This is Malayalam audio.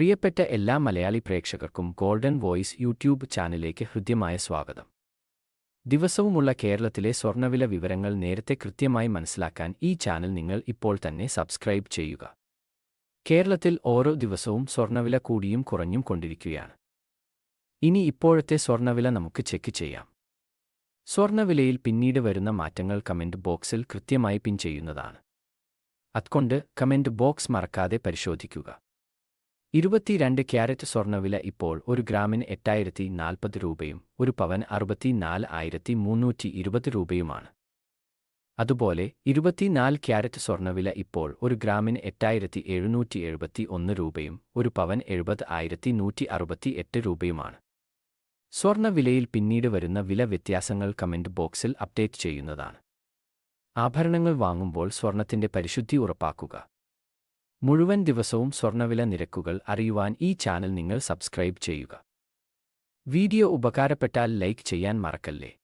പ്രിയപ്പെട്ട എല്ലാ മലയാളി പ്രേക്ഷകർക്കും ഗോൾഡൻ വോയിസ് യൂട്യൂബ് ചാനലിലേക്ക് ഹൃദ്യമായ സ്വാഗതം. ദിവസവുമുള്ള കേരളത്തിലെ സ്വർണവില വിവരങ്ങൾ നേരത്തെ കൃത്യമായി മനസ്സിലാക്കാൻ ഈ ചാനൽ നിങ്ങൾ ഇപ്പോൾ തന്നെ സബ്സ്ക്രൈബ് ചെയ്യുക. കേരളത്തിൽ ഓരോ ദിവസവും സ്വർണവില കൂടിയും കുറഞ്ഞും കൊണ്ടിരിക്കുകയാണ്. ഇനി ഇപ്പോഴത്തെ സ്വർണവില നമുക്ക് ചെക്ക് ചെയ്യാം. സ്വർണവിലയിൽ പിന്നീട് വരുന്ന മാറ്റങ്ങൾ കമന്റ് ബോക്സിൽ കൃത്യമായി പിൻ ചെയ്യുന്നതാണ്. അതുകൊണ്ട് കമന്റ് ബോക്സ് മറക്കാതെ പരിശോധിക്കുക. ഇരുപത്തിരണ്ട് ക്യാരറ്റ് സ്വർണവില ഇപ്പോൾ ഒരു ഗ്രാമിന് എട്ടായിരത്തി നാൽപ്പത് രൂപയും ഒരു പവൻ അറുപത്തിനാല് ആയിരത്തി മുന്നൂറ്റി ഇരുപത് രൂപയുമാണ്. അതുപോലെ ഇരുപത്തിനാല് ക്യാരറ്റ് സ്വർണവില ഇപ്പോൾ ഒരു ഗ്രാമിന് എട്ടായിരത്തി എഴുന്നൂറ്റി എഴുപത്തി ഒന്ന് രൂപയും ഒരു പവൻ എഴുപത് ആയിരത്തി നൂറ്റി അറുപത്തി എട്ട് രൂപയുമാണ്. സ്വർണവിലയിൽ പിന്നീട് വരുന്ന വില വ്യത്യാസങ്ങൾ കമന്റ് ബോക്സിൽ അപ്ഡേറ്റ് ചെയ്യുന്നതാണ്. ആഭരണങ്ങൾ വാങ്ങുമ്പോൾ സ്വർണത്തിന്റെ പരിശുദ്ധി ഉറപ്പാക്കുക. മുഴുവൻ ദിവസവും സ്വർണവില നിരക്കുകൾ അറിയുവാൻ ഈ ചാനൽ നിങ്ങൾ സബ്സ്ക്രൈബ് ചെയ്യുക. വീഡിയോ ഉപകാരപ്പെട്ടാൽ ലൈക്ക് ചെയ്യാൻ മറക്കല്ലേ?